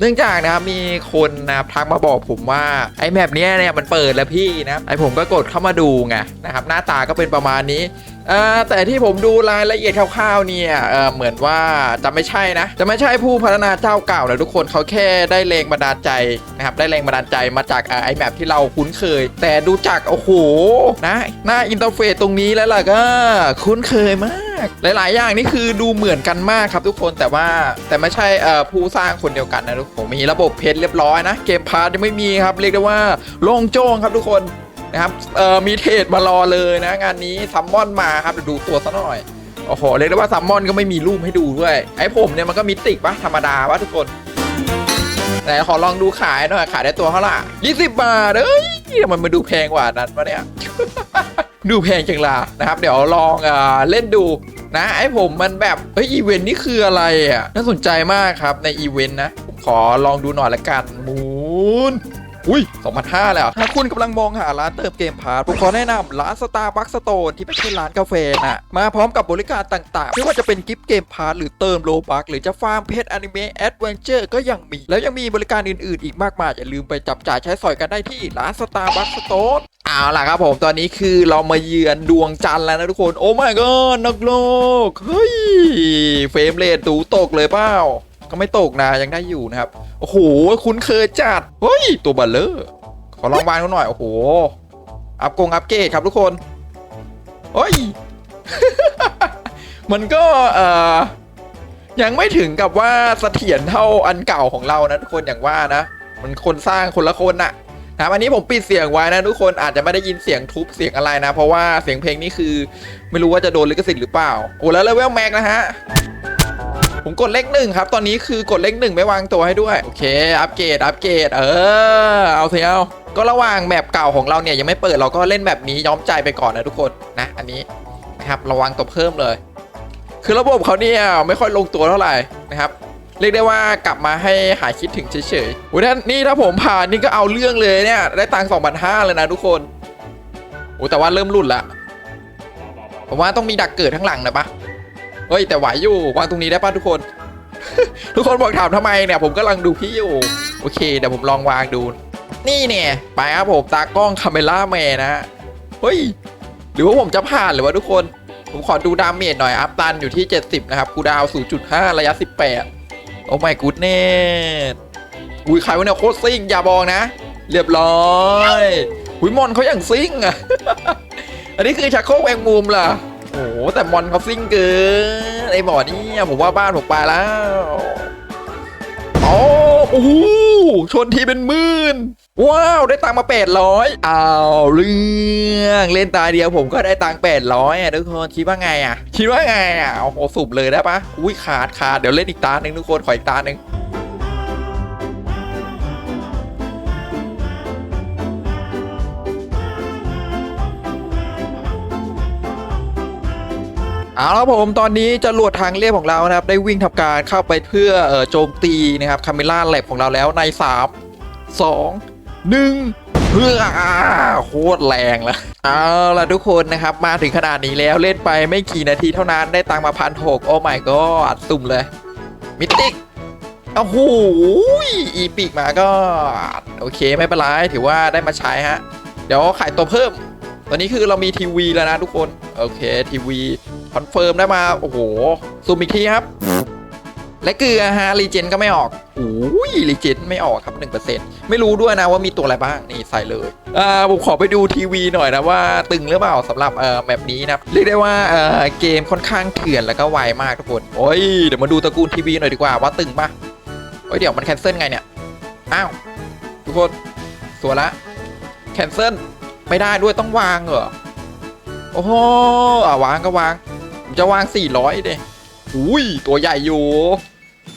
เนื่องจากนะครับมีคนนะครับทักมาบอกผมว่าไอ้แมปเนี้ยเนี่ยมันเปิดแล้วพี่นะไอ้ผมก็กดเข้ามาดูไงนะครับหน้าตาก็เป็นประมาณนี้เอ่อแต่ที่ผมดูรายละเอียดคร่าวๆเนี่ยเอ่อเหมือนว่าจะไม่ใช่นะ จะไม่ใช่ผู้พัฒนาเจ้าเก่านะทุกคนเขาแค่ได้แรงบันดาลใจนะครับได้แรงบันดาลใจมาจากไอ้แมปที่เราคุ้นเคย แต่ดูจากโอ้โหนะหน้าอินเทอร์เฟซตรงนี้แล้วล่ะก็คุ้นเคยมาก หลาย ๆ อย่างนี่คือดูเหมือนกันมากครับทุกคนแต่ว่าแต่ไม่ใช่ผู้สร้างคนเดียวกันนะทุกคนมีระบบเพชรเรียบร้อยนะเกมพาร์ทยังไม่มีครับเรียกได้ว่าโล่งโจ้งครับทุกคนนะครับมีเทรดมารอเลยนะงานนี้ซัมมอนมาครับเดี๋ยวดูตัวซะหน่อยโอ้โหเรียกได้ว่าซัมมอนก็ไม่มีรูปให้ดูด้วยไอ้ผมเนี่ยมันก็มิติกปะธรรมดาปะทุกคนไหนขอลองดูขายหน่อยขายได้ตัวเท่าไหร่ยี่สิบบาทเอ้ยทำไมันมาดูแพงกว่านั้นวะเนี่ย ดูแพงจังล่ะนะครับ เดี๋ยวลองเออเล่นดูนะไอ้ผมมันแบบเฮ้ยอีเวนต์นี่คืออะไรอะน่าสนใจมากครับในอีเวนต์นะ ขอลองดูหน่อยละกันหมูน อุ้ย2,500เลยเหรอถ้าคุณกำลังมองหาร้านเติมเกมพาร์ทผมขอแนะนำร้าน Starbucks Store ที่ไม่ใช่ร้านกาแฟนะมาพร้อมกับบริการต่างๆ ไม่ว่าจะเป็นกิฟต์เกมพาร์ทหรือเติมโลบักหรือจะฟาร์มเพชรอนิเมะแอดเวนเจอร์ก็ยังมี แล้วยังมีบริการอื่นๆ อีกมากมายอย่าลืมไปจับจ่ายใช้สอยกันได้ที่ร้าน Starbucks Store เอาล่ะครับผมตอนนี้คือเรามาเยือนดวงจันทร์แล้วนะทุกคน โอ้ my god นักโลกเฮ้ยเฟรมเรทดูตกเลยเปล่า ก็ไม่ตกนะยังได้อยู่นะครับ โอ้โหคุ้นเคยจัด เฮ้ย ตัวบัลเลอร์ขอลองวางดูหน่อย โอ้โห อัพกงอัพเกรดครับทุกคนเฮ้ย มันก็เอ่อยังไม่ถึงกับว่าเสถียรเท่าอันเก่าของเรานะทุกคนอย่างว่านะ มันคนสร้างคนละคนน่ะนะครับอันนี้ผมปิดเสียงไว้นะทุกคนอาจจะไม่ได้ยินเสียงทุบเสียงอะไรนะ เพราะว่าเสียงเพลงนี่คือ ไม่รู้ว่าจะโดนลิขสิทธิ์หรือเปล่า โอ้แล้วเลเวลแม็กนะฮะ ผมกดเลขหนึ่งครับ ตอนนี้คือกดเลขหนึ่งไม่วางตัวให้ด้วย โอเค อัปเกรด อัปเกรด เออ เอาสิเอาก็ระหว่างแมปเก่าของเราเนี่ยยังไม่เปิดเราก็เล่นแบบนี้ย้อมใจไปก่อนนะทุกคนนะ อันนี้นะครับระวังตัวเพิ่มเลย คือระบบเขาเนี่ยไม่ค่อยลงตัวเท่าไหร่นะครับเรียกได้ว่ากลับมาให้หายคิดถึงเฉยๆอุ้ยนี่ถ้าผมผ่านนี่ก็เอาเรื่องเลยเนี่ยได้ตังค์สองพันห้าเลยนะทุกคนโอ้แต่ว่าเริ่มรุ่นละผมว่าต้องมีดักเกิดทั้างหลังนะปะ เฮ้ยแต่ไหวอยู่วางตรงนี้ได้ป่ะทุกคน ทุกคนบอกถามทำไมเนี่ย ผมกำลังดูพี่อยู่ โอเคเดี๋ยวผมลองวางดู นี่เนี่ยไปครับผมตากล้องคาเมล่าแมนนะฮะเฮ้ยหรือว่าผมจะผ่านหรือว่าทุกคน ผมขอดูดาเมจหน่อยอัพตันอยู่ที่ 70 นะครับ กูดาว 0.5 ระยะ 18 โอ้ my goodness อุ้ยใครวะเนี่ยโคตรซิ่งอย่าบอกนะ เรียบร้อยหุยมอนเขาอย่างซิ่งอะ อันนี้คือชักโครกแวงมุมล่ะ แต่มอนเขาซิ่งเกินไอ้บ่อนี่ผมว่าบ้านผมไปแล้วโอ้โอ้โหชนทีเป็นหมื่นว้าว ได้ตังมา800อ้าวเรื่องเล่นตาเดียวผมก็ได้ตังค์800อะทุกคนคิดว่าไงอะ คิดว่าไงอะโอ้โหสุบเลยได้ปะอุ้ยขาดขาดเดี๋ยวเล่นอีกตาหนึ่งทุกคนขออีกตาหนึ่ง เอาละครับผมตอนนี้จรวดทางเรียบของเรานะครับ ได้วิ่งทำการเข้าไปเพื่อเอ่อโจมตีนะครับคาเมล่าแลบของเราแล้วใน 3 2หนึ่งเพื่อโคตรแรงละเอาล่ะทุกคนนะครับมาถึงขนาดนี้แล้วเล่นไปไม่กี่นาทีเท่านั้นได้ตังมาพันหกโอ้ my god สุ่มเลย มิติกโอ้โหอีปิกมาก็ โอเคไม่เป็นไรถือว่าได้มาใช้ฮะ เดี๋ยวขายตัวเพิ่ม ตอนนี้คือเรามีทีวีแล้วนะทุกคน โอเคทีวี คอนเฟิร์มได้มา โอ้โหสุ่มอีกทีครับ และเกลือฮะรีเจนก็ไม่ออกโอ้ยรีเจนไม่ออกครับ 1%ไม่รู้ด้วยนะว่ามีตัวอะไรบ้าง นี่ใส่เลยอ่าผมขอไปดูทีวีหน่อยนะว่าตึงหรือเปล่าสำหรับเอ่อแบบนี้นะเรียกได้ว่าเอ่อเกมค่อนข้างเถื่อนแล้วก็ไวมากทุกคนโอ้ยเดี๋ยวมาดูตระกูลทีวีหน่อยดีกว่าว่าตึงปะโอ้ยเดี๋ยวมันแคนเซิลไงเนี่ยอ้าวทุกคนสัวละแคนเซิลไม่ได้ด้วยต้องวางเหรอโอ้โหอะวางก็วาง ผมจะวาง400เด้อุ้ยตัวใหญ่อยู่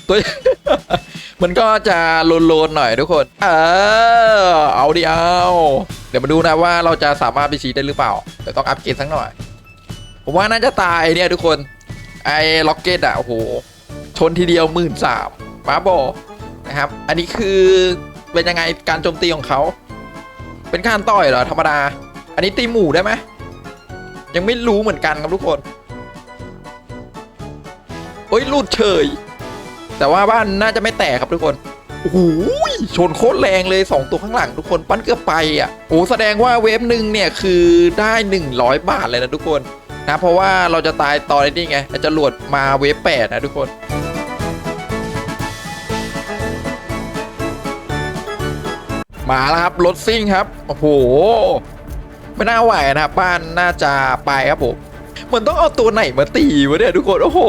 ตัว มันก็จะโลนๆหน่อยทุกคน เออ เอาดิเอา เดี๋ยวมาดูนะว่าเราจะสามารถไปชีได้หรือเปล่า แต่ต้องอัปเกรดสักหน่อย ผมว่าน่าจะตายเนี่ยทุกคน ไอ้ล็อกเก็ตอะโอ้โห ชนทีเดียวหมื่นสามมาบอนะครับ อันนี้คือเป็นยังไงการโจมตีของเขา เป็นการต่อยเหรอธรรมดา อันนี้ตีหมู่ได้ไหมยังไม่รู้เหมือนกันครับทุกคน โอ้ยลุดเฉย แต่ว่าบ้านน่าจะไม่แตกครับทุกคนโอ้โหชนโคตรแรงเลย 2 ตัวข้างหลังทุกคนปั้นเกือบไปอะโอ้แสดงว่าเวฟหนึ่งเนี่ยคือได้ 100 บาทเลยนะทุกคนนะเพราะว่าเราจะตายตอนนี้ไงจะหลวดมาเวฟแปดนะทุกคนมาแล้วครับรถซิ่งครับโอ้โหไม่น่าไหวนะครับบ้านน่าจะไปครับผมมันต้องเอาตัวไหนมาตีวะเนี่ยทุกคนโอ้โห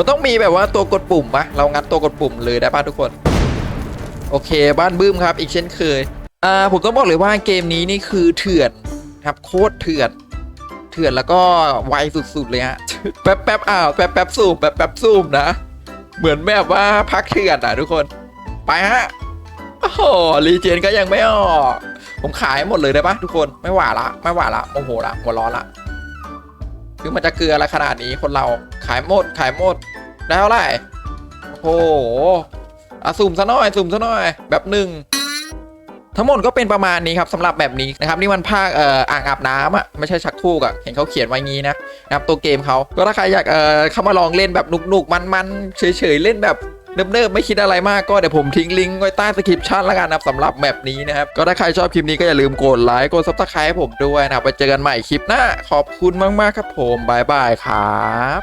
มันต้องมีแบบว่าตัวกดปุ่มปะเรางัดตัวกดปุ่มเลยได้ป่ะทุกคน โอเค บ้านบื้มครับ อีกเช่นเคย อ่า ผมต้องบอกเลยว่าเกมนี้นี่คือเถื่อนครับโคตรเถื่อน เถื่อนแล้วก็ไวสุดๆเลยฮะ แป๊บแป๊บอ้าวแป๊บแป๊บซูมแป๊บแป๊บซูมนะ เหมือนแบบว่าพักเถื่อนอะทุกคน ไปฮะ โอ้โหรีเจนก็ยังไม่ออก ผมขายหมดเลยได้ปะทุกคน ไม่หวาละ ไม่หวาละโมโหละหัวร้อนละ คือมันจะเกลืออะไรขนาดนี้คนเราขายหมดขายหมดได้เท่าไหร่โอ้โหอะสุ่มซะหน่อยสุ่มซะหน่อย แบบหนึ่งทั้งหมดก็เป็นประมาณนี้ครับสำหรับแบบนี้นะครับนี่มันภาคเอ่ออ่างอาบน้ำอะไม่ใช่ชักโครกอะเห็นเขาเขียนไว้งี้นะนะครับตัวเกมเขาก็ถ้าใครอยากเอ่อเข้ามาลองเล่นแบบหนุกๆมันๆเฉยๆเล่นแบบ เนิบๆไม่คิดอะไรมากก็เดี๋ยวผมทิ้งลิงก์ไว้ใต้สคริปชั่นแล้วกันนะครับสำหรับแมปนี้นะครับ ก็ถ้าใครชอบคลิปนี้ก็อย่าลืมกดไลค์กดซับสไครต์ให้ผมด้วยนะครับไปเจอกันใหม่คลิปหน้า ขอบคุณมากๆครับผมบายบายครับ